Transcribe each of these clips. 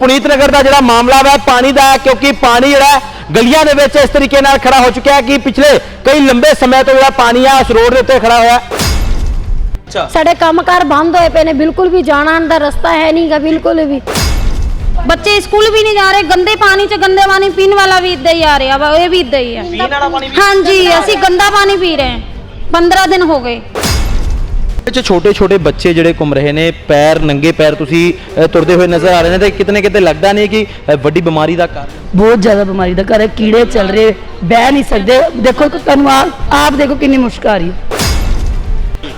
ਪੁਨੀਤ ਨਗਰ ਦਾ ਜਿਹੜਾ ਮਾਮਲਾ ਵਾ ਪਾਣੀ ਦਾ ਹੈ ਕਿਉਂਕਿ ਪਾਣੀ ਜਿਹੜਾ ਹੈ ਗਲੀਆਂ ਦੇ ਵਿੱਚ ਇਸ ਤਰੀਕੇ ਨਾਲ ਖੜਾ ਹੋ ਚੁੱਕਿਆ ਹੈ ਕਿ ਪਿਛਲੇ ਕਈ ਲੰਬੇ ਸਮੇਂ ਤੋਂ ਜਿਹੜਾ ਪਾਣੀ ਆ ਉਸ ਰੋਡ ਦੇ ਉੱਤੇ ਖੜਾ ਹੋਇਆ। ਹੈ ਅੱਛਾ। ਸਾਡੇ ਕੰਮਕਾਰ ਬੰਦ ਹੋਏ ਪਏ ਨੇ ਬਿਲਕੁਲ ਵੀ ਜਾਣ ਆਉਣ ਦਾ ਰਸਤਾ ਹੈ ਨਹੀਂਗਾ ਬਿਲਕੁਲ ਵੀ। ਬੱਚੇ ਸਕੂਲ ਵੀ ਨਹੀਂ ਜਾ ਰਹੇ ਗੰਦੇ ਪਾਣੀ ਚ ਗੰਦੇ ਪਾਣੀ ਪੀਣ ਵਾਲਾ ਵੀ ਇਦਾਂ ਹੀ ਆ ਰਿਹਾ ਵਾ ਇਹ ਵੀ ਇਦਾਂ ਹੀ ਹੈ ਪੀਣ ਵਾਲਾ ਪਾਣੀ ਹਾਂਜੀ ਅਸੀਂ ਗੰਦਾ ਪਾਣੀ ਪੀ ਰਹੇ ਹਾਂ। 15 ਦਿਨ ਹੋ ਗਏ। ਵਿੱਚ ਛੋਟੇ ਛੋਟੇ ਬੱਚੇ ਜਿਹੜੇ ਘੁੰਮ ਰਹੇ ਨੇ ਪੈਰ ਨੰਗੇ ਪੈਰ ਤੁਸੀਂ ਅ, ਤੁਰਦੇ ਹੋਏ ਨਜ਼ਰ ਆ ਰਹੇ ਨੇ ਤੇ ਕਿਤਨੇ ਕਿਤੇ ਲੱਗਦਾ ਨਹੀਂ ਕਿ ਅ, ਵੱਡੀ ਬਿਮਾਰੀ ਦਾ ਕਾਰਨ ਬਹੁਤ ਜ਼ਿਆਦਾ ਬਿਮਾਰੀ ਦਾ ਘਰ ਹੈ ਕੀੜੇ ਚੱਲ ਰਹੇ ਬਹਿ ਨਹੀਂ ਸਕਦੇ। ਦੇਖੋ ਕਿ ਤੁਹਾਨੂੰ ਆਪ ਆਪ ਦੇਖੋ ਕਿੰਨੀ ਮੁਸ਼ਕ ਆ ਰਹੀ ਹੈ।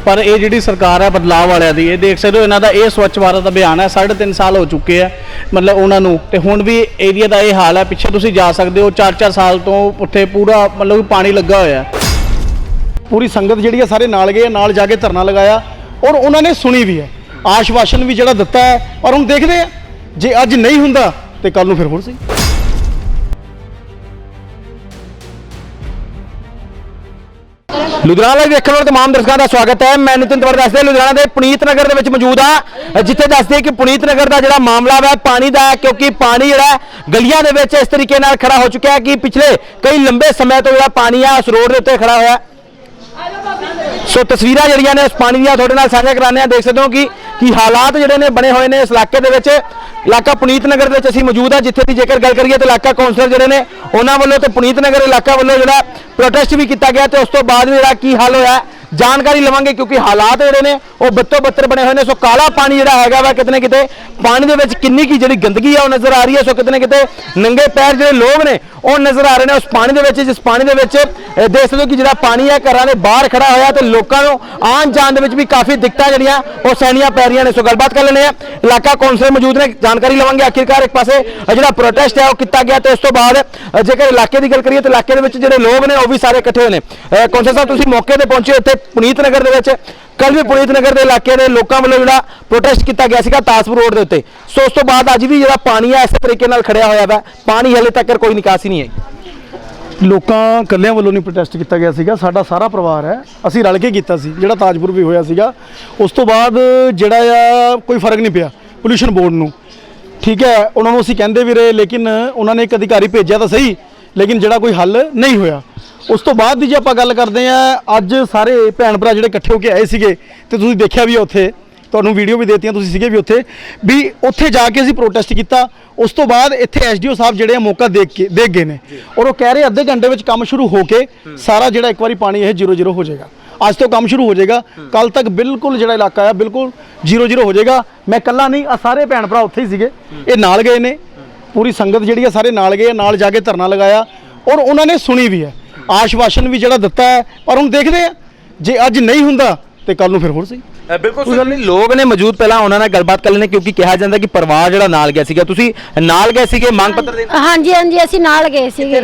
ਪਰ ਇਹ ਜਿਹੜੀ ਸਰਕਾਰ ਹੈ ਬਦਲਾਅ ਵਾਲਿਆਂ ਦੀ ਇਹ ਦੇਖ ਸਕਦੇ ਹੋ ਇਹਨਾਂ ਦਾ ਇਹ ਸਵੱਛ ਭਾਰਤ ਅਭਿਆਨ ਹੈ 3.5 ਸਾਲ ਹੋ ਚੁੱਕੇ ਆ ਮਤਲਬ ਉਹਨਾਂ ਨੂੰ। ਤੇ ਹੁਣ ਵੀ ਏਰੀਆ ਦਾ ਇਹ ਹਾਲ ਹੈ ਪਿੱਛੇ ਤੁਸੀਂ ਜਾ ਸਕਦੇ ਹੋ 4-4 ਸਾਲ ਤੋਂ ਉੱਥੇ ਪੂਰਾ ਮਤਲਬ ਕਿ ਪਾਣੀ ਲੱਗਾ ਹੋਇਆ। ਹੈ ਪੂਰੀ ਸੰਗਤ ਜਿਹੜੀ ਹੈ ਸਾਰੇ ਨਾਲ ਗਏ ਆ ਨਾਲ ਜਾ ਕੇ ਧਰਨਾ ਲਗਾਇਆ ਔਰ ਉਹਨਾਂ ਨੇ ਸੁਣੀ ਵੀ ਹੈ। ਆਸ਼ਵਾਸਨ ਵੀ ਜਿਹੜਾ ਦਿੱਤਾ ਹੈ ਔਰ ਹੁਣ ਦੇਖਦੇ ਆ ਜੇ ਅੱਜ ਨਹੀਂ ਹੁੰਦਾ ਤੇ ਕੱਲ ਨੂੰ ਫਿਰ ਹੋਰ ਸਹੀ। ਲੁਧਿਆਣਾ ਲਾਈਵ ਵੇਖਣ ਵਾਲੇ ਤਮਾਮ ਦਰਸ਼ਕਾਂ ਦਾ ਸਵਾਗਤ ਹੈ। ਮੈਂ ਨਿਤਿਨ ਤਵਰ ਦੱਸਦੇ ਲੁਧਿਆਣਾ ਦੇ ਪੁਨੀਤ ਨਗਰ ਦੇ ਵਿੱਚ ਮੌਜੂਦ ਆ ਜਿੱਥੇ ਦੱਸਦੇ ਕਿ ਪੁਨੀਤ ਨਗਰ ਦਾ ਜਿਹੜਾ ਮਾਮਲਾ ਹੈ ਪਾਣੀ ਦਾ ਹੈ, ਕਿਉਂਕਿ ਪਾਣੀ ਜਿਹੜਾ ਹੈ, ਗਲੀਆਂ ਦੇ ਵਿੱਚ ਇਸ ਤਰੀਕੇ ਨਾਲ ਖੜਾ ਹੋ ਚੁੱਕਿਆ ਹੈ ਕਿ ਪਿਛਲੇ ਕਈ ਲੰਬੇ ਸਮੇਂ ਤੋਂ ਜਿਹੜਾ ਪਾਣੀ ਆ, ਉਸ ਰੋਡ ਦੇ ਉੱਤੇ ਖੜਾ ਹੋਇਆ ਹੈ। ਸੋ ਤਸਵੀਰਾਂ ਜਿਹੜੀਆਂ ਨੇ ਉਸ ਪਾਣੀ ਦੀਆਂ ਤੁਹਾਡੇ ਨਾਲ ਸਾਂਝਾ ਕਰਾਉਂਦੇ ਆ ਦੇਖ ਸਕਦੇ ਹੋ ਕਿ ਕੀ ਹਾਲਾਤ ਜਿਹੜੇ ਨੇ ਬਣੇ ਹੋਏ ਨੇ ਇਸ ਇਲਾਕੇ ਦੇ ਵਿੱਚ। ਇਲਾਕਾ ਪੁਨੀਤ ਨਗਰ ਦੇ ਵਿੱਚ ਅਸੀਂ ਮੌਜੂਦ ਆ ਜਿੱਥੇ ਦੀ ਜੇਕਰ ਗੱਲ ਕਰੀਏ ਤਾਂ ਇਲਾਕਾ ਕੌਂਸਲਰ ਜਿਹੜੇ ਨੇ, ਉਹਨਾਂ ਵੱਲੋਂ ਤੇ ਪੁਨੀਤ ਨਗਰ ਇਲਾਕਾ ਵੱਲੋਂ ਜਿਹੜਾ ਪ੍ਰੋਟੈਸਟ ਵੀ ਕੀਤਾ ਗਿਆ ਤੇ ਉਸ ਤੋਂ ਬਾਅਦ ਵੀ ਜਿਹੜਾ ਕੀ ਹਾਲ ਹੋਇਆ ਜਾਣਕਾਰੀ ਲਵਾਂਗੇ ਕਿਉਂਕਿ ਹਾਲਾਤ ਜਿਹੜੇ ਨੇ ਉਹ ਬੱਤੋ ਬੱਤਰ ਬਣੇ ਹੋਏ ਨੇ। ਸੋ ਕਾਲਾ ਪਾਣੀ ਜਿਹੜਾ ਹੈਗਾ ਵਾ ਕਿਤੇ ਨਾ ਕਿਤੇ ਪਾਣੀ ਦੇ ਵਿੱਚ ਕਿੰਨੀ ਕੀ ਜਿਹੜੀ ਗੰਦਗੀ ਆ ਉਹ ਨਜ਼ਰ ਆ ਰਹੀ ਹੈ। ਸੋ ਕਿਤੇ ਨਾ ਕਿਤੇ ਨੰਗੇ ਪੈਰ ਜਿਹੜੇ ਲੋਕ ਨੇ ਉਹ ਨਜ਼ਰ ਆ ਰਹੇ ਨੇ ਉਸ ਪਾਣੀ ਦੇ ਵਿੱਚ ਜਿਸ ਪਾਣੀ ਦੇ ਵਿੱਚ ਦੇਖ ਸਕਦੇ ਹੋ ਕਿ ਜਿਹੜਾ ਪਾਣੀ ਹੈ ਘਰਾਂ ਦੇ ਬਾਹਰ ਖੜਾ ਹੋਇਆ ਤੇ ਲੋਕਾਂ ਨੂੰ ਆਉਣ ਜਾਣ ਦੇ ਵਿੱਚ ਵੀ ਕਾਫੀ ਦਿੱਕਤਾਂ ਜਿਹੜੀਆਂ ਉਹ ਸਹਿਣੀਆਂ ਪੈ ਰਹੀਆਂ ਨੇ। ਸੋ ਗੱਲਬਾਤ ਕਰ ਲੈਣੇ ਆ ਇਲਾਕਾ ਕੌਂਸਲਰ ਮੌਜੂਦ ਨੇ ਜਾਣਕਾਰੀ ਲਵਾਂਗੇ। ਆਖਿਰਕਾਰ ਇੱਕ ਪਾਸੇ ਜਿਹੜਾ ਪ੍ਰੋਟੈਸਟ ਹੈ ਉਹ ਕੀਤਾ ਗਿਆ ਤੇ ਉਸ ਤੋਂ ਬਾਅਦ ਜੇਕਰ ਇਲਾਕੇ ਦੀ ਗੱਲ ਕਰੀਏ ਤਾਂ ਇਲਾਕੇ ਦੇ ਵਿੱਚ ਜਿਹੜੇ ਲੋਕ ਨੇ ਉਹ ਵੀ ਸਾਰੇ ਇਕੱਠੇ ਹੋਏ ਨੇ। ਅਹ, ਕੌਂਸਲਰ ਸਾਹਿਬ ਤੁਸੀਂ ਮੌਕੇ ਤੇ ਪਹੁੰਚੇ ਇੱਥੇ ਪੁਨੀਤ ਨਗਰ ਦੇ ਵਿੱਚ ਕੱਲ ਵੀ ਪੁਨੀਤ ਨਗਰ ਦੇ ਇਲਾਕੇ ਦੇ ਲੋਕਾਂ ਵੱਲੋਂ ਜਿਹੜਾ ਪ੍ਰੋਟੈਸਟ ਕੀਤਾ ਗਿਆ ਸੀਗਾ ਤਾਸਪੁਰ ਰੋਡ ਦੇ ਉੱਤੇ। ਸੋ ਉਸ ਤੋਂ ਬਾਅਦ ਅੱਜ ਵੀ ਜਿਹੜਾ ਪਾਣੀ ਆ, ਇਸੇ ਤਰੀਕੇ ਨਾਲ ਖੜਿਆ ਹੋਇਆ ਵਾ। ਪਾਣੀ ਹਲੇ ਤੱਕ ਕੋਈ ਨਿਕਾਸੀ ਨਹੀਂ ਹੈ ਲੋਕਾਂ ਕੱਲਿਆਂ ਵੱਲੋਂ ਨਹੀਂ ਪ੍ਰੋਟੈਸਟ ਕੀਤਾ ਗਿਆ ਸੀਗਾ, ਸਾਡਾ ਸਾਰਾ ਪਰਿਵਾਰ ਹੈ। ਅਸੀਂ ਰਲ ਕੇ ਕੀਤਾ ਸੀ, ਜਿਹੜਾ ਤਾਜਪੁਰ ਵੀ ਹੋਇਆ ਸੀਗਾ। ਉਸ ਤੋਂ ਬਾਅਦ ਜਿਹੜਾ ਆ, ਕੋਈ ਫ਼ਰਕ ਨਹੀਂ ਪਿਆ ਪੋਲੂਸ਼ਨ ਬੋਰਡ ਨੂੰ। ਠੀਕ ਹੈ, ਉਹਨਾਂ ਨੂੰ ਅਸੀਂ ਕਹਿੰਦੇ ਵੀ ਰਹੇ, ਲੇਕਿਨ ਉਹਨਾਂ ਨੇ ਇੱਕ ਅਧਿਕਾਰੀ ਭੇਜਿਆ ਤਾਂ ਸਹੀ। ਲੇਕਿਨ ਜਿਹੜਾ ਕੋਈ ਹੱਲ ਨਹੀਂ ਹੋਇਆ। ਉਸ ਤੋਂ ਬਾਅਦ ਦੀ ਜੇ ਆਪਾਂ ਗੱਲ ਕਰਦੇ ਆ ਅੱਜ ਸਾਰੇ ਭੈਣ ਭਰਾ ਜਿਹੜੇ ਇਕੱਠੇ ਹੋ ਕੇ ਆਏ ਸੀਗੇ ਤੇ ਤੁਸੀਂ ਦੇਖਿਆ ਵੀ ਆ ਉੱਥੇ, ਤੁਹਾਨੂੰ ਵੀਡੀਓ ਵੀ ਦੇਤੀਆਂ, ਤੁਸੀਂ ਸੀਗੇ ਵੀ ਉੱਥੇ ਵੀ ਉੱਥੇ ਜਾ ਕੇ ਅਸੀਂ ਪ੍ਰੋਟੈਸਟ ਕੀਤਾ। ਉਸ ਤੋਂ ਬਾਅਦ ਇੱਥੇ ਐਸਡੀਓ ਸਾਹਿਬ ਜਿਹੜੇ ਆ ਮੌਕਾ ਦੇਖ ਕੇ ਦੇਖ ਗਏ ਨੇ। ਔਰ ਉਹ ਕਹਿ ਰਹੇ ਅੱਧੇ ਘੰਟੇ ਵਿੱਚ ਕੰਮ ਸ਼ੁਰੂ ਹੋ ਕੇ ਸਾਰਾ ਜਿਹੜਾ ਇੱਕ ਵਾਰੀ ਪਾਣੀ ਇਹ ਜ਼ੀਰੋ ਜ਼ੀਰੋ ਹੋ ਜਾਏਗਾ। ਅੱਜ ਤੋਂ ਕੰਮ ਸ਼ੁਰੂ ਹੋ ਜਾਏਗਾ। ਕੱਲ ਤੱਕ ਬਿਲਕੁਲ ਜਿਹੜਾ ਇਲਾਕਾ ਆ, ਬਿਲਕੁਲ ਜ਼ੀਰੋ ਜ਼ੀਰੋ ਹੋ ਜਾਏਗਾ। ਮੈਂ ਇਕੱਲਾ ਨਹੀਂ ਆ ਸਾਰੇ ਭੈਣ ਭਰਾ ਉੱਥੇ ਹੀ ਸੀਗੇ। ਇਹ ਨਾਲ ਗਏ ਨੇ। ਪੂਰੀ ਸੰਗਤ ਜਿਹੜੀ ਆ ਸਾਰੇ ਨਾਲ ਗਏ ਨਾਲ ਜਾ ਕੇ ਧਰਨਾ ਲਗਾਇਆ ਔਰ ਉਹਨਾਂ ਨੇ ਸੁਣੀ ਵੀ ਹੈ। ਆਸ਼ਵਾਸਨ ਵੀ ਜਿਹੜਾ ਦਿੱਤਾ ਹੈ, ਪਰ ਹੁਣ ਦੇਖਦੇ ਆ, ਜੇ ਅੱਜ ਨਹੀਂ ਹੁੰਦਾ, ਤੇ ਕੱਲ ਨੂੰ ਫਿਰ ਹੋਰ ਸਹੀ। ਬਿਲਕੁਲ ਕੋਈ ਗੱਲ ਨਹੀਂ ਲੋਕ ਨੇ ਮੌਜੂਦ ਪਹਿਲਾਂ ਉਹਨਾਂ ਨਾਲ ਗੱਲਬਾਤ ਕਰ ਲੈਣੇ ਕਿਉਂਕਿ ਕਿਹਾ ਜਾਂਦਾ ਕਿ ਪਰਿਵਾਰ ਜਿਹੜਾ ਨਾਲ ਗਿਆ ਸੀਗਾ। ਤੁਸੀਂ ਨਾਲ ਗਏ ਸੀਗੇ ਮੰਗ ਪੱਤਰ ਦੇਣ? ਹਾਂਜੀ ਹਾਂਜੀ ਅਸੀਂ ਨਾਲ ਗਏ ਸੀਗੇ।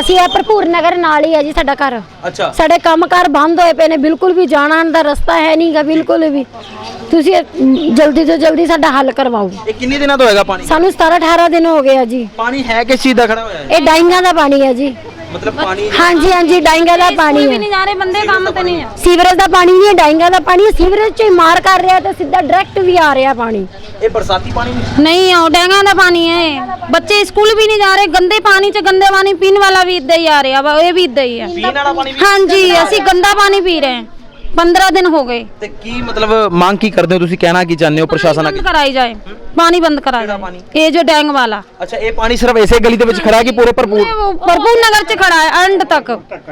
ਅਸੀਂ ਆ ਭਰਪੂਰ ਨਗਰ ਨਾਲ ਹੀ ਹੈ ਜੀ ਸਾਡਾ ਘਰ। ਅੱਛਾ। ਸਾਡੇ ਕੰਮਕਾਰ ਬੰਦ ਹੋਏ ਪਏ ਨੇ ਬਿਲਕੁਲ ਵੀ ਜਾਣ ਦਾ ਰਸਤਾ ਹੈ ਨਹੀਂਗਾ ਬਿਲਕੁਲ ਵੀ। ਤੁਸੀਂ ਇਹ ਜਲਦੀ ਤੋਂ ਜਲਦੀ ਸਾਡਾ ਹੱਲ ਕਰਵਾਓ। ਇਹ ਕਿੰਨੇ ਦਿਨਾਂ ਤੋਂ ਹੋਏਗਾ ਪਾਣੀ? ਸਾਨੂੰ 17 18 ਦਿਨ ਹੋ ਗਏ ਆ ਜੀ। ਪਾਣੀ ਹੈ ਕਿਸ ਚੀਜ਼ ਦਾ ਖੜਾ ਹੋਇਆ ਹੈ? ਇਹ ਡਾਈਂਗਾਂ ਦਾ ਪਾਣੀ ਹੈ ਜੀ। ਮਤਲਬ ਪਾਣੀ ਹਾਂਜੀ ਹਾਂਜੀ ਡਾਈਂਗਾਂ ਦਾ ਪਾਣੀ ਵੀ ਹੈ। ਨਹੀਂ ਜਾ ਰਹੇ ਬੰਦੇ ਕੰਮ ਤੇ ਨਹੀਂ ਆ ਸੀਵਰੇਜ ਦਾ ਪਾਣੀ ਨਹੀਂ ਹੈ ਡਾਈਂਗਾਂ ਦਾ ਪਾਣੀ ਹੈ ਸੀਵਰੇਜ ਚ ਹੀ ਮਾਰ ਕਰ ਰਿਹਾ ਤੇ ਸਿੱਧਾ ਡਾਇਰੈਕਟ ਵੀ ਆ ਰਿਹਾ ਪਾਣੀ। ਇਹ ਬਰਸਾਤੀ ਪਾਣੀ ਨਹੀਂ ਨਹੀਂ ਉਹ ਡੈਂਗਾ ਦਾ ਪਾਣੀ ਹੈ ਇਹ। ਬੱਚੇ ਸਕੂਲ ਵੀ ਨਹੀਂ ਜਾ ਰਹੇ ਗੰਦੇ ਪਾਣੀ ਚ ਗੰਦੇ ਪਾਣੀ ਪੀਣ ਵਾਲਾ ਵੀ ਇਦਾਂ ਹੀ ਆ ਰਿਹਾ ਵਾ ਇਹ ਵੀ ਇਦਾਂ ਹੀ ਹੈ। ਪੀਣ ਵਾਲਾ ਪਾਣੀ ਵੀ ਹਾਂਜੀ ਅਸੀਂ ਗੰਦਾ ਪਾਣੀ ਪੀ ਰਹੇ ਹਾਂ। 15 ਦਿਨ ਹੋ ਗਏ। ਤੇ ਕੀ ਮਤਲਬ ਮੰਗ ਕੀ ਕਰਦੇ ਹੋ ਤੁਸੀਂ? ਕਹਿਣਾ ਕੀ ਚਾਹੁੰਦੇ ਹੋ ਪ੍ਰਸ਼ਾਸਨ ਅੱਗੇ? ਬੰਦ ਕਰਾਈ ਜਾਏ। ਪਾਣੀ ਬੰਦ? ਜਾਏ। ਇਹ ਜੋ ਡੈਂਗ ਵਾਲਾ। ਅੱਛਾ ਇਹ ਪਾਣੀ ਸਿਰਫ ਇਸੇ ਗਲੀ ਦੇ ਵਿੱਚ ਖੜਾ ਹੈ ਕਿ ਪੂਰੇ ਭਰਪੂਰ? ਭਰਪੂਰ ਨਗਰ ਚ ਖੜਾ ਹੈ ਐਂਡ ਤੱਕ।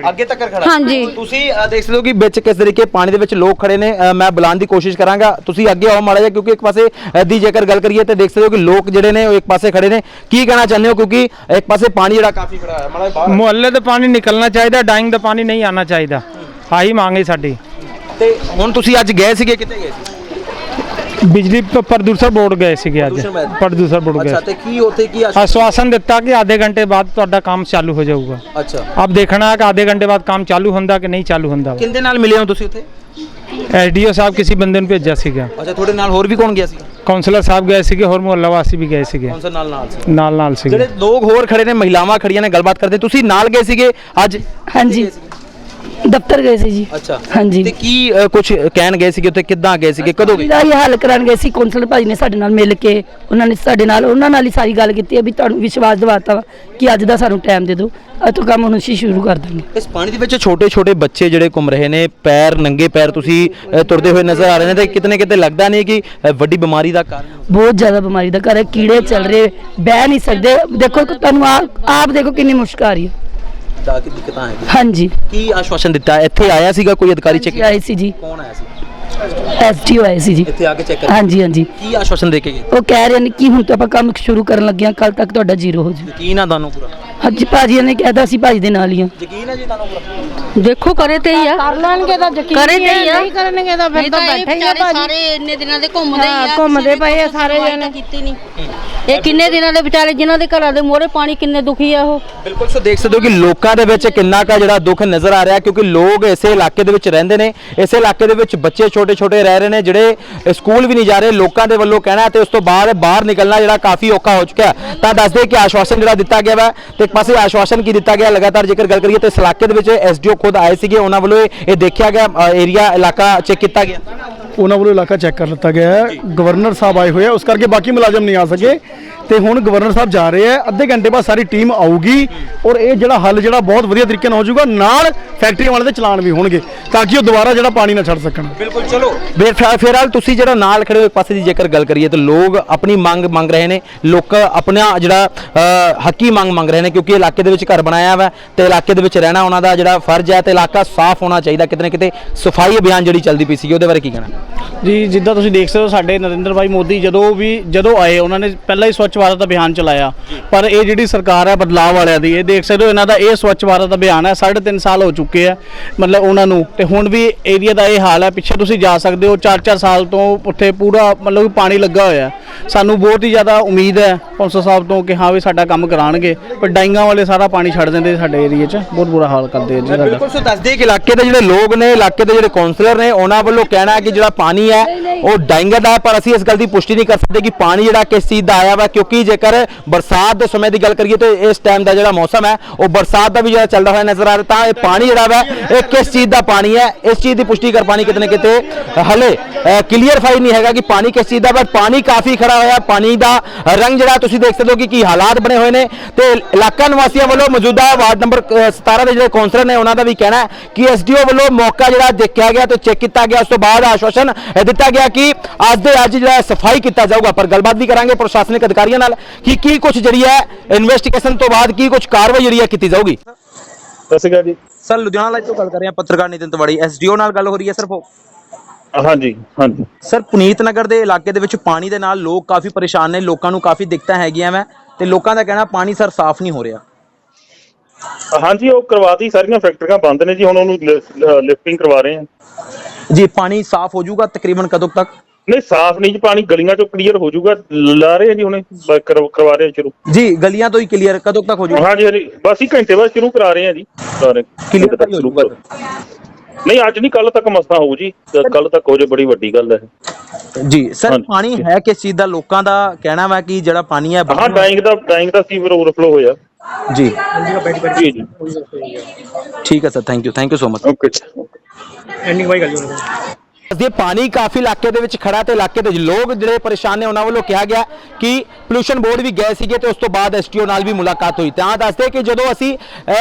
ਅੱਗੇ ਤੱਕ ਖੜਾ ਹਾਂਜੀ। ਤੁਸੀਂ ਅ, ਦੇਖ ਸਕਦੇ ਹੋ ਕਿ ਵਿੱਚ ਕਿਸ ਤਰੀਕੇ ਪਾਣੀ ਦੇ ਵਿੱਚ ਲੋਕ ਖੜੇ ਨੇ। ਅ, ਮੈਂ ਬੁਲਾਉਣ ਦੀ ਕੋਸ਼ਿਸ਼ ਕਰਾਂਗਾ। ਤੁਸੀਂ ਅੱਗੇ ਆਓ ਮਾੜਾ ਜਿਹਾ ਕਿਉਂਕਿ ਇੱਕ ਪਾਸੇ ਅ, ਦੀ ਜੇਕਰ ਗੱਲ ਕਰੀਏ ਤੇ ਦੇਖ ਸਕਦੇ ਹੋ ਕਿ ਲੋਕ ਜਿਹੜੇ ਨੇ ਉਹ ਇੱਕ ਪਾਸੇ ਖੜੇ ਨੇ। ਕੀ ਕਹਿਣਾ ਚਾਹੁੰਦੇ ਹੋ? ਕਿਉਂਕਿ ਇੱਕ ਪਾਸੇ ਪਾਣੀ ਜਿਹੜਾ ਕਾਫੀ ਖੜਾ ਹੈ। ਮਾੜਾ ਜਿਹਾ ਬਾਹਰ ਮੁਹੱਲੇ ਦਾ ਪਾਣੀ ਨਿਕਲਣਾ ਚਾਹੀਦਾ ਡਾਈਂਗ ਦਾ ਪਾਣੀ ਨਹੀਂ ਆਣਾ ਚਾਹੀਦਾ। ਆਹੀ ਮੰਗ ਹੈ ਸਾਡੀ। ਤੇ ਹੁਣ ਤੁਸੀਂ ਅੱਜ ਗਏ ਸੀਗੇ ਕਿਤੇ ਗਏ ਸੀ? ਬਿਜਲੀ ਪ੍ਰਦੂਸ਼ਣ ਬੋਰਡ ਗਏ ਸੀਗੇ ਅੱਜ। ਪ੍ਰਦੂਸ਼ਣ ਮਹਿਤਾ। ਪ੍ਰਦੂਸ਼ਣ ਅੱਛਾ ਤੇ ਕੀ ਉੱਥੇ ਕੀ ਆਸ਼ਵਾਸਨ ਦਿੱਤਾ ਕਿ ਆਧੇ ਘੰਟੇ ਬਾਅਦ ਤੁਹਾਡਾ ਕੰਮ ਚਾਲੂ ਹੋ ਜਾਊਗਾ। ਅੱਛਾ। ਆਪ ਦੇਖਣਾ ਹੈ ਕਿ ਆਧੇ ਘੰਟੇ ਬਾਅਦ ਕੰਮ ਚਾਲੂ ਹੁੰਦਾ ਕਿ ਨਹੀਂ ਚਾਲੂ ਹੁੰਦਾ। ਕਿੰਦੇ ਨਾਲ ਮਿਲੇ ਹੋ ਤੁਸੀਂ ਉੱਥੇ? ਐਸਡੀਓ ਸਾਹਿਬ ਕਿਸੇ ਬੰਦੇ ਨੂੰ ਭੇਜਿਆ ਸੀਗਾ। ਅੱਛਾ ਤੁਹਾਡੇ ਨਾਲ ਹੋਰ ਵੀ ਕੌਣ ਗਿਆ ਸੀ ਕਾਉਂਸਲਰ ਸਾਹਿਬ ਗਏ ਸੀਗੇ ਹੋਰ ਮੁਹੱਲਾ ਵਾਸੀ ਵੀ ਗਏ ਸੀਗੇ। ਕੌਣ ਨਾਲ ਨਾਲ ਸੀ ਨਾਲ ਨਾਲ ਸੀਗੇ। ਜਿਹੜੇ ਲੋਕ ਹੋਰ ਖੜੇ ਨੇ ਮਹਿਲਾਵਾਂ ਖੜੀਆਂ ਨੇ ਗੱਲਬਾਤ ਕਰਦੇ ਤੁਸੀਂ ਨਾਲ ਗਏ ਸੀਗੇ ਅੱਜ ਹਾਂਜੀ। ਦਫ਼ਤਰ ਗਏ ਸੀ ਜੀ। ਅੱਛਾ। ਹਾਂਜੀ। ਤੇ ਕੀ ਕੁਝ ਕਹਿਣ ਗਏ ਸੀਗੇ ਉੱਥੇ ਕਿੱਦਾਂ ਗਏ ਸੀਗੇ? ਕਦੋਂ ਗਏ? ਇਹਦਾ ਹੀ ਹੱਲ ਕਰਨ ਗਏ ਸੀ ਕੌਂਸਲਰ ਭਾਜੀ ਨੇ ਸਾਡੇ ਨਾਲ ਮਿਲ ਕੇ ਉਹਨਾਂ ਨੇ ਸਾਡੇ ਨਾਲ ਉਹਨਾਂ ਨਾਲ ਹੀ ਸਾਰੀ ਗੱਲ ਕੀਤੀ ਹੈ ਵੀ ਤੁਹਾਨੂੰ ਵਿਸ਼ਵਾਸ ਦਿਵਾਤਾ ਕਿ ਅੱਜ ਦਾ ਸਾਨੂੰ ਟਾਈਮ ਦੇ ਦਿਓ। ਅੱਜ ਤੋਂ ਕੰਮ ਹੁਣ ਅਸੀਂ ਸ਼ੁਰੂ ਕਰ ਦਾਂਗੇ। ਇਸ ਪਾਣੀ ਦੇ ਵਿੱਚ ਛੋਟੇ ਛੋਟੇ ਬੱਚੇ ਜਿਹੜੇ ਘੁੰਮ ਰਹੇ ਨੇ ਪੈਰ ਨੰਗੇ ਪੈਰ ਤੁਸੀਂ ਤੁਰਦੇ ਹੋਏ ਨਜ਼ਰ ਆ ਰਹੇ ਨੇ ਤੇ ਕਿਤਨੇ ਕਿਤੇ ਲੱਗਦਾ ਨਹੀਂ ਕਿ ਵੱਡੀ ਬਿਮਾਰੀ ਦਾ ਕਾਰਨ ਬਹੁਤ ਜ਼ਿਆਦਾ ਬਿਮਾਰੀ ਦਾ ਹੈ ਕੀੜੇ ਚੱਲ ਰਹੇ ਬਹਿ ਨਹੀਂ ਸਕਦੇ। ਦੇਖੋ ਤੁਹਾਨੂੰ ਆਪ ਦੇਖੋ ਕਿੰਨੀ ਮੁਸ਼ਕ ਆ ਰਹੀ ਹੈ। ਦਾ ਕੀ ਦਿੱਕਤਾਂ ਹੈ ਹਾਂਜੀ। ਕੀ ਆਸ਼ਵਾਸਨ ਦਿੱਤਾ? ਇੱਥੇ ਆਇਆ ਸੀਗਾ ਕੋਈ ਅਧਿਕਾਰੀ ਚੈੱਕ ਜੀ ਆਏ ਸੀ ਜੀ। ਕੌਣ ਆਇਆ ਸੀ? ਐਸਟੀਓ ਆਏ ਸੀ ਜੀ। ਇੱਥੇ ਆ ਕੇ ਚੈੱਕ ਹਾਂਜੀ ਹਾਂਜੀ। ਕੀ ਆਸ਼ਵਾਸਨ ਦੇ ਕੇ ਗਏ? ਉਹ ਕਹਿ ਰਹੇ ਨੇ ਕਿ ਹੁਣ ਤੋਂ ਆਪਾਂ ਕੰਮ ਸ਼ੁਰੂ ਕਰਨ ਲੱਗੇ ਹਾਂ ਕੱਲ ਤੱਕ ਤੁਹਾਡਾ ਜ਼ੀਰੋ ਹੋ ਜਾਊ। ਯਕੀਨ ਆ ਤੁਹਾਨੂੰ ਪੂਰਾ? ਹਾਂਜੀ ਭਾਜੀ ਨੇ ਕਹਿਦਾ ਸੀ ਭਾਜੀ ਦੇ ਨਾਲ ਹੀ ਹਾਂ ਯਕੀਨ ਹੈ ਜੀ ਤੁਹਾਨੂੰ ਪੂਰਾ? ਦੇਖੋ ਕਰੇ ਤੇ ਹੀ ਆ। ਕਰ ਲੈਣਗੇ ਤਾਂ ਯਕੀਨ ਕਰੇ ਤੇ ਹੀ ਆ ਨਹੀਂ ਕਰਨਗੇ ਤਾਂ ਫਿਰ ਤਾਂ ਬੈਠੇ ਹੀ ਆ ਭਾਜੀ। ਸਾਰੇ ਇੰਨੇ ਦਿਨਾਂ ਦੇ ਘੁੰਮਦੇ ਹਾਂ, ਘੁੰਮਦੇ ਪਏ ਆ ਸਾਰੇ ਜਣੇ। ਕੀਤੀ ਨਹੀਂ। ਇਹ ਕਿੰਨੇ ਦਿਨਾਂ ਦੇ ਵਿਚਾਰੇ ਜਿਨ੍ਹਾਂ ਦੇ ਘਰਾਂ ਦੇ ਮੋਹਰੇ ਪਾਣੀ ਕਿੰਨੇ ਦੁਖੀ ਆ ਉਹ? ਬਿਲਕੁਲ ਸੋ ਦੇਖ ਸਕਦੇ ਹੋ ਕਿ ਲੋਕਾਂ ਦੇ ਵਿੱਚ ਕਿੰਨਾ ਕਾ ਜਿਹੜਾ ਦੁੱਖ ਨਜ਼ਰ ਆ ਰਿਹਾ ਕਿਉਂਕਿ ਲੋਕ ਇਸੇ ਇਲਾਕੇ ਦੇ ਵਿੱਚ ਰਹਿੰਦੇ ਨੇ ਇਸੇ ਇਲਾਕੇ ਦੇ ਵਿੱਚ ਬੱਚੇ ਛੋਟੇ ਛੋਟੇ ਰਹਿ ਰਹੇ ਨੇ ਜਿਹੜੇ ਸਕੂਲ ਵੀ ਨਹੀਂ ਜਾ ਰਹੇ ਲੋਕਾਂ ਦੇ ਵੱਲੋਂ ਕਹਿਣਾ ਤੇ ਉਸ ਤੋਂ ਬਾਅਦ ਬਾਹਰ ਨਿਕਲਣਾ ਜਿਹੜਾ ਕਾਫੀ ਔਖਾ ਹੋ ਚੁੱਕਿਆ। ਤਾਂ ਦੱਸਦੇ ਕਿ ਆਸ਼ਵਾਸਨ ਜਿਹੜਾ ਦਿੱਤਾ ਗਿਆ ਵਾ ਤੇ ਪਾਸੇ ਆਸ਼ਵਾਸਨ ਕੀ ਦਿੱਤਾ ਗਿਆ? ਲਗਾਤਾਰ ਜੇਕਰ ਗੱਲ ਕਰੀਏ ਤਾਂ ਇਸ ਇਲਾਕੇ ਦੇ ਵਿੱਚ ਐਸਡੀਓ ਖੁਦ ਆਏ ਸੀਗੇ। ਉਹਨਾਂ ਵੱਲੋਂ ਇਹ- ਇਹ ਦੇਖਿਆ ਗਿਆ ਏਰੀਆ ਇਲਾਕਾ ਚੈੱਕ ਕੀਤਾ ਗਿਆ। ਉਹਨਾਂ ਵੱਲੋਂ ਇਲਾਕਾ ਚੈੱਕ ਕਰ ਲਿੱਤਾ ਗਿਆ। ਹੈ ਗਵਰਨਰ ਸਾਹਿਬ ਆਏ ਹੋਏ ਆ। ਉਸ ਕਰਕੇ ਬਾਕੀ ਮੁਲਾਜ਼ਮ ਨਹੀਂ ਆ ਸਕੇ। ਤੇ ਹੁਣ ਗਵਰਨਰ ਸਾਹਿਬ ਜਾ ਰਹੇ ਆ ਅੱਧੇ ਘੰਟੇ ਬਾਅਦ ਸਾਰੀ ਟੀਮ ਆਊਗੀ ਔਰ ਇਹ ਜਿਹੜਾ ਹੱਲ ਜਿਹੜਾ ਬਹੁਤ ਵਧੀਆ ਤਰੀਕੇ ਨਾਲ ਹੋ ਜਾਊਗਾ ਨਾਲ ਫੈਕਟਰੀ ਵਾਲੇ ਦੇ ਚਲਾਨ ਵੀ ਹੋਣਗੇ ਤਾਂ ਕਿ ਉਹ ਦੁਬਾਰਾ ਜਿਹੜਾ ਪਾਣੀ ਨਾ ਛੱਡ ਸਕਣ। ਬਿਲਕੁਲ ਚਲੋ। ਫਿਲਹਾਲ ਤੁਸੀਂ ਜਿਹੜਾ ਨਾਲ ਖੜੇ ਹੋ ਇੱਕ ਪਾਸੇ ਦੀ ਜੇਕਰ ਗੱਲ ਕਰੀਏ ਤਾਂ ਲੋਕ ਆਪਣੀ ਮੰਗ ਮੰਗ ਰਹੇ ਨੇ ਲੋਕ ਆਪਣਾ ਜਿਹੜਾ ਹੱਕੀ ਮੰਗ ਮੰਗ ਰਹੇ ਨੇ ਕਿਉਂਕਿ ਇਲਾਕੇ ਦੇ ਵਿੱਚ ਘਰ ਬਣਾਇਆ ਵਾ ਤੇ ਇਲਾਕੇ ਦੇ ਵਿੱਚ ਰਹਿਣਾ ਉਹਨਾਂ ਦਾ ਜਿਹੜਾ ਫਰਜ਼ ਹੈ ਤੇ ਇਲਾਕਾ ਸਾਫ਼ ਹੋਣਾ ਚਾਹੀਦਾ ਕਿਤੇ ਨਾ ਕਿਤੇ ਸਫ਼ਾਈ ਅਭਿਆਨ ਜਿਹੜੀ ਚੱਲਦੀ ਪਈ ਸੀਗੀ ਉਹਦੇ ਬਾਰੇ ਕੀ ਕਹਿਣਾ? ਜੀ ਜਿੱਦਾਂ ਤੁਸੀਂ ਦੇਖ ਸਕਦੇ ਹੋ ਸਾਡੇ ਨਰਿੰਦਰ ਭਾਈ ਮੋਦੀ ਜਦੋਂ ਵੀ ਜਦੋਂ ਆਏ ਉਹਨਾਂ ਨੇ ਪਹਿਲਾਂ ਹੀ ਸਵੱਛ ਭਾਰਤ ਅਭਿਆਨ ਚਲਾਇਆ। ਪਰ ਇਹ ਜਿਹੜੀ ਸਰਕਾਰ ਹੈ ਬਦਲਾਅ ਵਾਲਿਆਂ ਦੀ ਇਹ ਦੇਖ ਸਕਦੇ ਹੋ ਇਹਨਾਂ ਦਾ ਇਹ ਸਵੱਛ ਭਾਰਤ ਅਭਿਆਨ ਹੈ 3.5 ਸਾਲ ਹੋ ਚੁੱਕੇ ਆ ਮਤਲਬ ਉਹਨਾਂ ਨੂੰ। ਤੇ ਹੁਣ ਵੀ ਏਰੀਆ ਦਾ ਇਹ ਹਾਲ ਹੈ ਪਿੱਛੇ ਤੁਸੀਂ ਜਾ ਸਕਦੇ ਹੋ 4-4 ਸਾਲ ਤੋਂ ਉੱਥੇ ਪੂਰਾ ਮਤਲਬ ਪਾਣੀ ਲੱਗਾ ਹੋਇਆ ਹੈ। ਸਾਨੂੰ ਬਹੁਤ ਹੀ ਜ਼ਿਆਦਾ ਉਮੀਦ ਹੈ ਕੌਂਸਲ ਸਾਹਿਬ ਤੋਂ ਕਿ ਹਾਂ ਵੀ ਸਾਡਾ ਕੰਮ ਕਰਾਣਗੇ ਪਰ ਡਾਈਆਂ ਵਾਲੇ ਸਾਰਾ ਪਾਣੀ ਛੱਡ ਦਿੰਦੇ ਸਾਡੇ ਏਰੀਆ 'ਚ। ਬਹੁਤ ਬੁਰਾ ਹਾਲ ਕਰਦੇ ਆ ਜੀ ਸਾਡਾ। ਬਿਲਕੁਲ ਸੋ ਦੱਸਦੇ ਕਿ ਇਲਾਕੇ ਦੇ ਜਿਹੜੇ ਲੋਕ ਨੇ ਇਲਾਕੇ ਦੇ ਜਿਹੜੇ ਕਾਉਂਸਲਰ ਨੇ ਉਹਨਾਂ ਵੱਲੋਂ ਕਹਿਣਾ ਹੈ ਕਿ ਜਿਹੜਾ ਪਾਣੀ ਹੈ ਉਹ ਡਾਇੰਗਾ ਦਾ ਹੈ, ਪਰ ਅਸੀਂ ਇਸ ਗੱਲ ਦੀ ਪੁਸ਼ਟੀ ਨਹੀਂ ਕਰ ਸਕਦੇ ਕਿ ਪਾਣੀ ਜਿਹੜਾ ਕਿਸ ਚੀਜ਼ ਦਾ ਆਇਆ ਵਾ ਕਿਉਂਕਿ ਜੇਕਰ ਬਰਸਾਤ ਦੇ ਸਮੇਂ ਦੀ ਗੱਲ ਕਰੀਏ ਤਾਂ ਇਸ ਟਾਈਮ ਦਾ ਜਿਹੜਾ ਮੌਸਮ ਹੈ ਉਹ ਬਰਸਾਤ ਦਾ ਵੀ ਜਿਹੜਾ ਚੱਲਦਾ ਹੋਇਆ ਨਜ਼ਰ ਆ ਰਿਹਾ ਤਾਂ ਇਹ ਪਾਣੀ ਜਿਹੜਾ ਵਾ ਇਹ ਕਿਸ ਚੀਜ਼ ਦਾ ਪਾਣੀ ਹੈ ਇਸ ਚੀਜ਼ ਦੀ ਪੁਸ਼ਟੀ ਕਰ ਪਾਣੀ ਕਿਤੇ ਨਾ ਕਿਤੇ। ਹਲੇ ਕਲੀਅਰਫਾਈ ਨਹੀਂ ਹੈਗਾ ਕਿ ਪਾਣੀ ਕਿਸ ਚੀਜ਼ ਦਾ ਪਰ ਪਾਣੀ ਕਾਫੀ ਖੜਾ ਹੋਇਆ। ਪਾਣੀ ਦਾ ਰੰਗ ਜਿਹੜਾ ਤੁਸੀਂ ਦੇਖ ਸਕਦੇ ਹੋ ਕਿ ਕੀ ਹਾਲਾਤ ਬਣੇ ਹੋਏ ਨੇ। ਤੇ ਇਲਾਕਾ ਨਿਵਾਸੀਆਂ ਵੱਲੋਂ ਮੌਜੂਦਾ ਵਾਰਡ ਨੰਬਰ ਅ, 17 ਦੇ ਜਿਹੜੇ ਕੌਂਸਲਰ ਨੇ ਉਹਨਾਂ ਦਾ ਵੀ ਕਹਿਣਾ ਹੈ ਕਿ ਐਸਡੀਓ ਵੱਲੋਂ ਮੌਕਾ ਜਿਹੜਾ ਦੇਖਿਆ ਗਿਆ ਤੇ ਚੈੱਕ ਕੀਤਾ ਗਿਆ। ਉਸ ਤੋਂ ਬਾਅਦ ਆਸ਼ਵਾਸਨ ਦਿੱਤਾ ਗਿਆ ਕਿ ਅੱਜ ਦੇ ਅੱਜ ਜਿਹੜਾ ਸਫ਼ਾਈ ਕੀਤਾ ਜਾਊਗਾ। ਪਰ ਗੱਲਬਾਤ ਵੀ ਕਰਾਂਗੇ ਪ੍ਰਸ਼ਾਸਨਿਕ ਅਧਿਕਾਰੀਆਂ ਨਾਲ ਕਿ ਕੀ ਕੁਝ ਜਿਹੜੀ ਹੈ ਇਨਵੈਸਟੀਗੇਸ਼ਨ ਤੋਂ ਬਾਅਦ ਕੀ ਕੁਝ ਕਾਰਵਾਈ ਜਿਹੜੀ ਹੈ ਕੀਤੀ ਜਾਊਗੀ। ਸਤਿ ਸ਼੍ਰੀ ਅਕਾਲ ਜੀ। ਸਰ ਲੁਧਿਆਣਾ ਲਾਈਵ ਤੋਂ ਗੱਲ ਕਰ ਰਹੇ ਹਾਂ ਪੱਤਰਕਾਰ ਨਿਤਿਨ ਤਿਵਾੜੀ। ਐਸਡੀਓ ਨਾਲ ਗੱਲ ਹੋ ਰਹੀ ਹੈ ਸਰ ਹਾਂਜੀ ਹਾਂਜੀ। ਸਰ ਪੁਨੀਤ ਨਗਰ ਦੇ ਇਲਾਕੇ ਦੇ ਵਿੱਚ ਪਾਣੀ ਦੇ ਨਾਲ ਲੋਕ ਕਾਫੀ ਪਰੇਸ਼ਾਨ ਨੇ ਲੋਕਾਂ ਨੂੰ ਕਾਫੀ ਦਿੱਕਤਾਂ ਹੈਗੀਆਂ ਵਾ ਤੇ ਲੋਕਾਂ ਦਾ ਕਹਿਣਾ ਪਾਣੀ ਸਰ ਸਾਫ਼ ਨਹੀਂ ਹੋ ਰਿਹਾ। ਹਾਂਜੀ ਉਹ ਕਰਵਾਤੀ ਸਾਰੀਆਂ ਫੈਕਟਰੀਆਂ ਬੰਦ ਨੇ ਜੀ ਹੁਣ ਉਹਨੂੰ ਲਿਫਟਿੰਗ ਕਰਵਾ ਰਹੇ ਆ ਜੀ ਪਾਣੀ ਸਾਫ਼ ਹੋ ਜਾਊਗਾ ਤਕਰੀਬਨ ਕਦੋਂ ਤੱਕ? ਨਹੀਂ ਸਾਫ਼ ਨਹੀਂ ਜੀ ਪਾਣੀ ਗਲੀਆਂ ਚੋਂ ਕਲੀਅਰ ਹੋ ਜਾਊਗਾ ਲਾ ਰਹੇ ਆ ਜੀ ਹੁਣੇ ਬ- ਕਰਵਾ ਕਰਵਾ ਰਹੇ ਆ ਸ਼ੁਰੂ। ਜੀ ਗਲੀਆਂ ਤੋਂ ਹੀ ਕਲੀਅਰ ਕਦੋਂ ਤੱਕ ਹੋ ਜਾਊਗਾ? ਹਾਂਜੀ ਹਾਂਜੀ ਬਸ ਹੀ ਘੰਟੇ ਬਾਅਦ ਸ਼ੁਰੂ ਕਰਾ ਰਹੇ ਆ ਜੀ। ਸਾਰੇ Clear ਤਾਂ ਹੀ ਹੋ ਜਾਊਗਾ ਨਹੀਂ ਅੱਜ ਨਹੀਂ ਕੱਲ ਤੱਕ ਮਸਲਾ ਹੋਊ ਜੀ। ਕੱਲ ਤੱਕ ਹੋ ਜੇ ਬੜੀ ਵੱਡੀ ਗੱਲ ਹੈ। ਜੀ ਸਰ ਹਾਂਜੀ। ਪਾਣੀ ਹੈ ਕਿਸ ਚੀਜ਼ ਦਾ? ਲੋਕਾਂ ਦਾ ਕਹਿਣਾ ਵਾ ਕਿ ਜਿਹੜਾ ਪਾਣੀ ਹੈ ਹਾਂ ਡਾਈਂਗ ਦਾ ਡਾਈਂਗ ਦਾ ਸੀਵਰ ਓਵਰਫਲੋ ਹੋਇਆ। ਜੀ। ਜੀ ਜੀ। ਠੀਕ ਹੈ sir thank you thank you so much. Okay ਜੇ ਪਾਣੀ ਕਾਫੀ ਇਲਾਕੇ ਦੇ ਵਿੱਚ ਖੜਾ ਤੇ ਇਲਾਕੇ ਦੇ ਲੋਕ ਜਿਹੜੇ ਪਰੇਸ਼ਾਨ ਨੇ, ਉਹਨਾਂ ਵੱਲੋਂ ਕਿਹਾ ਗਿਆ ਕਿ ਪੋਲੂਸ਼ਨ ਬੋਰਡ ਵੀ ਗਏ ਸੀਗੇ ਤੇ ਉਸ ਤੋਂ ਬਾਅਦ ਐਸਟੀਓ ਨਾਲ ਵੀ ਮੁਲਾਕਾਤ ਹੋਈ। ਤਾਂ ਦੱਸਦੇ ਕਿ ਜਦੋਂ ਅਸੀਂ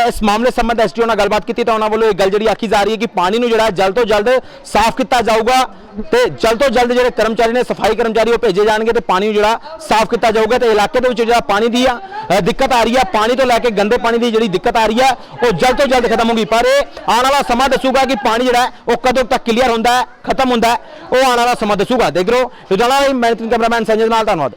ਇਸ ਮਾਮਲੇ ਸੰਬੰਧ ਐਸਟੀਓ ਨਾਲ ਗੱਲਬਾਤ ਕੀਤੀ ਤਾਂ ਉਹਨਾਂ ਵੱਲੋਂ ਇਹ ਗੱਲ ਜਿਹੜੀ ਆਖੀ ਜਾ ਰਹੀ ਹੈ ਕਿ ਪਾਣੀ ਨੂੰ ਜਿਹੜਾ ਜਲਦ ਤੋਂ ਜਲਦ ਸਾਫ਼ ਕੀਤਾ ਜਾਊਗਾ ਤੇ ਜਲਦ ਤੋਂ ਜਲਦ ਜਿਹੜੇ ਕਰਮਚਾਰੀ ਨੇ, ਸਫ਼ਾਈ ਕਰਮਚਾਰੀ ਉਹ ਭੇਜੇ ਜਾਣਗੇ ਤੇ ਪਾਣੀ ਨੂੰ ਜਿਹੜਾ ਸਾਫ਼ ਕੀਤਾ ਜਾਊਗਾ ਤੇ ਇਲਾਕੇ ਦੇ ਵਿੱਚ ਜਿਹੜਾ ਪਾਣੀ ਦੀ ਆ ਦਿੱਕਤ ਆ ਰਹੀ ਹੈ ਪਾਣੀ ਤੋਂ ਲੈ ਕੇ ਗੰਦੇ ਪਾਣੀ ਦੀ ਜਿਹੜੀ ਦਿੱਕਤ ਆ ਰਹੀ ਹੈ ਉਹ ਜਲਦ ਤੋਂ ਜਲਦ ਖਤਮ ਹੋਊਗੀ। ਪਰ ਇਹ ਆਉਣ ਵਾਲਾ ਸਮਾਂ ਦੱਸੂਗਾ ਕਿ ਪਾਣੀ ਜਿਹੜਾ ਉਹ ਕਦੋਂ ਤੱਕ ਕਲੀਅਰ ਹੁੰਦਾ ਹੈ। ਖਤਮ ਹੁੰਦਾ ਉਹ ਆਉਣ ਵਾਲਾ ਸਮਾਂ ਦੱਸੂਗਾ। ਦੇਖ ਲਓ ਲੁਧਿਆਣਾ ਲਈ ਮੈਂ ਕੈਮਰਾਮੈਨ ਸੰਜੇ ਨਾਲ, ਧੰਨਵਾਦ।